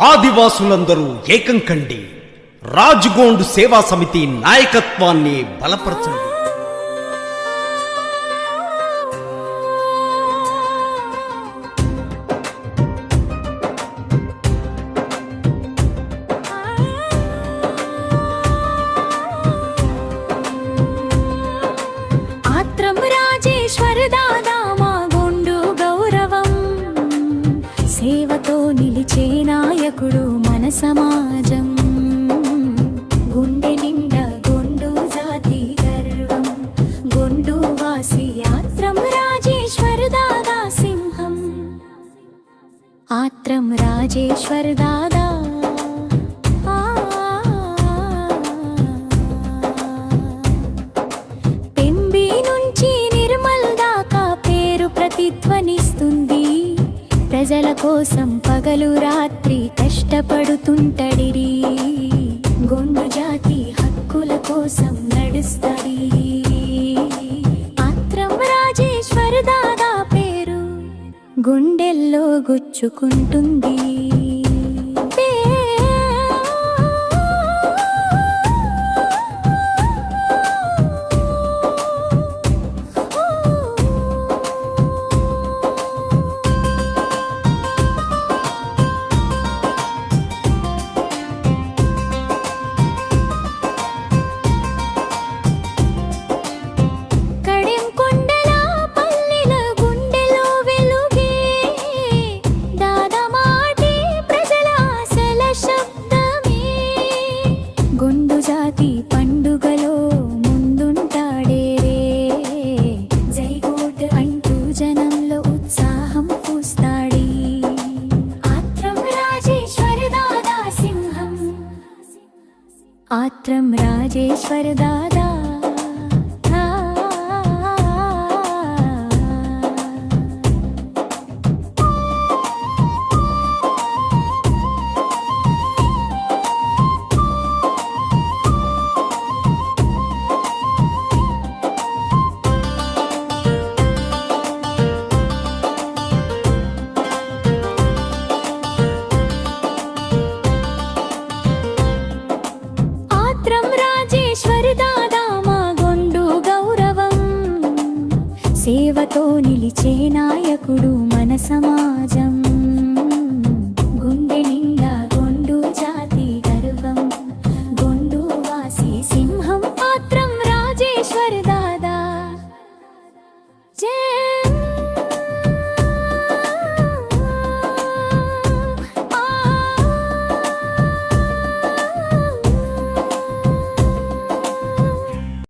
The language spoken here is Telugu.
ఆదివాసులందరూ ఏకం కండి. రాజ్గోండ్ సేవా సమితి నాయకత్వాన్ని బలపరచండి. గెలిచే నాయకుడు మన సమాజం. గుండె నిండా గుండు జాతి గర్వం. గుండు వాసి ఆత్రం రాజేశ్వర దాదా సింహం. ఆత్రం రాజేశ్వర దాదా కోసం పగలు రాత్రి కష్టపడుతుంటడిరి. గొండు జాతి హక్కుల కోసం నడుస్తడి. ఆత్రం రాజేశ్వర దాదా పేరు గుండెల్లో గుచ్చుకుంటుంది. ఆత్రం రాజేశ్వర సేవతో నిలిచే నాయకుడు మన సమాజం.